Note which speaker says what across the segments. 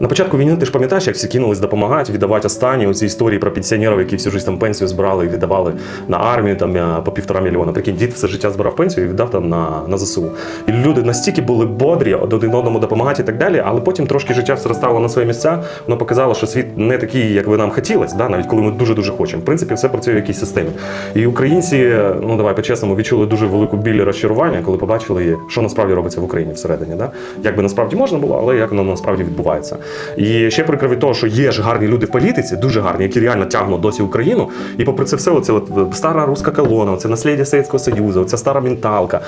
Speaker 1: На початку війни ти ж пам'ятаєш, як всі кинулись допомагати, віддавати останні оці історії про пенсіонерів, які всю життя там пенсію збирали і віддавали на армію там е, по півтора мільйона. Прикинь, дід все життя збирав пенсію і віддав там на, на ЗСУ. І люди настільки були бодрі один одному допомагати і так далі, але потім трошки життя все розставило на свої місця. Воно показало, що світ не такий, як би нам хотілося, да? навіть коли ми дуже дуже хочемо. В принципі, все працює в якійсь системі. І українці, ну давай по-чесному, відчули дуже велику біль і розчарування, коли побачили, що насправді робиться в Україні всередині. Да? Як би насправді можна було, але як воно насправді відбувається. І ще прикро від того, що є ж гарні люди в політиці, дуже гарні, які реально тягнуть досі Україну. І попри це все, оце от е, стара руська колона, це наслідя Совєтського Союзу, ця стара менталка.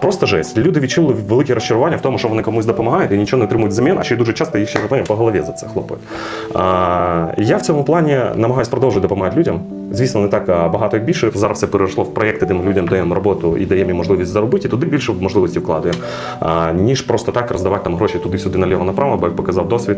Speaker 1: Просто жесть. Люди відчули велике розчарування в тому, що вони комусь допомагають і нічого не отримують взамін, а ще дуже часто їх ще по голові за це хлопають. Я в цьому плані намагаюся продовжувати допомагати людям. Звісно, не так багато як більше. Зараз це перейшло в проєкти, де ми людям даємо роботу і даємо їм можливість заробити, і туди більше можливості вкладаємо, ніж просто так роздавати там гроші туди-сюди наліво направо, бо як показав досвід.